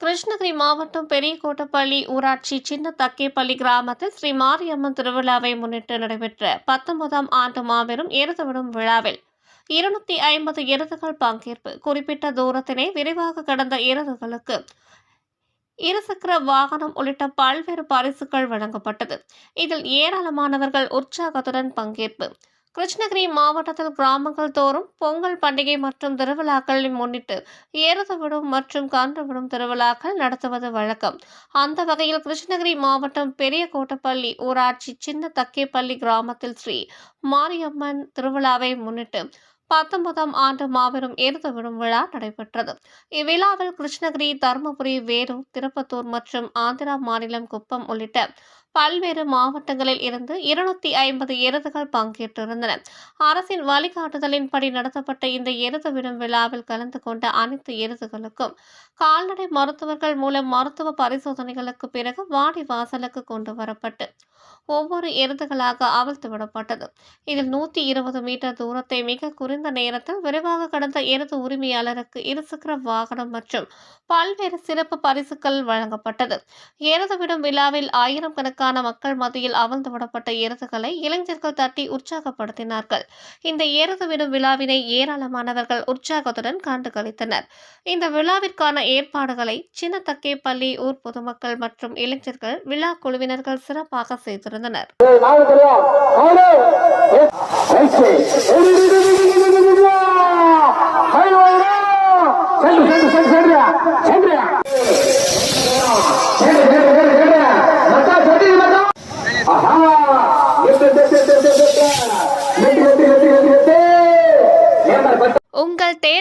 கிருஷ்ணகிரி மாவட்டம் பெரியகோட்டப்பள்ளி ஊராட்சி சின்ன தக்கேப்பள்ளி கிராமத்தில் ஸ்ரீ மாரியம்மன் திருவிழாவை முன்னிட்டு நடைபெற்ற பத்தொன்பதாம் ஆண்டு மாபெரும் எருதுவிடும் விழாவில் இருநூத்தி ஐம்பது எருதுகள் பங்கேற்பு. குறிப்பிட்ட தூரத்தினை விரைவாக கடந்த எருதுகளுக்கு இருசக்கர வாகனம் உள்ளிட்ட பல்வேறு பரிசுகள் வழங்கப்பட்டது. இதில் ஏராளமானவர்கள் உற்சாகத்துடன் பங்கேற்பு. கிருஷ்ணகிரி மாவட்டத்தில் கிராமங்கள் தோறும் பொங்கல் பண்டிகை மற்றும் திருவிழாக்களை முன்னிட்டு எருது விடும் மற்றும் கன்று விடும் திருவிழாக்கள் நடத்துவது வழக்கம். அந்த வகையில் கிருஷ்ணகிரி மாவட்டம் பெரிய கோட்டப்பள்ளி ஊராட்சி சின்ன தக்கேப்பள்ளி கிராமத்தில் ஸ்ரீ மாரியம்மன் திருவிழாவை முன்னிட்டு பத்தொன்பதாம் ஆண்டு மாபெரும் எருது விடும் விழா நடைபெற்றது. இவ்விழாவில் கிருஷ்ணகிரி தருமபுரி வேலூர் திருப்பத்தூர் மற்றும் ஆந்திரா மாநிலம் குப்பம் உள்ளிட்ட பல்வேறு மாவட்டங்களில் இருந்து இருநூத்தி ஐம்பது எருதுகள் பங்கேற்றிருந்தன. அரசின் வழிகாட்டுதலின்படி நடத்தப்பட்ட இந்த எருது விடும் விழாவில் கலந்து கொண்ட அனைத்து எருதுகளுக்கும் கால்நடை மருத்துவர்கள் மூலம் மருத்துவ பரிசோதனைகளுக்கு பிறகு வாடி வாசலுக்கு கொண்டு வரப்பட்டு ஒவ்வொரு எருதுகளாக அவிழ்த்து விடப்பட்டது. இதில் நூற்றி இருபது மீட்டர் தூரத்தை மிக குறைந்த நேரத்தில் விரைவாக கடந்த எருது உரிமையாளருக்கு இருசக்கர வாகனம் மற்றும் பல்வேறு சிறப்பு பரிசுகள் வழங்கப்பட்டது. எருது விடும் விழாவில் ஆயிரம் கணக்கான மக்கள் மத்தியில் அவிழ்ந்து விடப்பட்ட எருதுகளை இளைஞர்கள் தட்டி உற்சாகப்படுத்தினார்கள் இந்த எருது விடும் விழாவினை ஏராளமானவர்கள் உற்சாகத்துடன் கண்டு கழித்தனர் இந்த விழாவிற்கான ஏற்பாடுகளை சின்னத்தக்கேப்பள்ளி ஊர் பொதுமக்கள் மற்றும் இளைஞர்கள் விழா குழுவினர்கள் சிறப்பாக செய்திருந்தனர்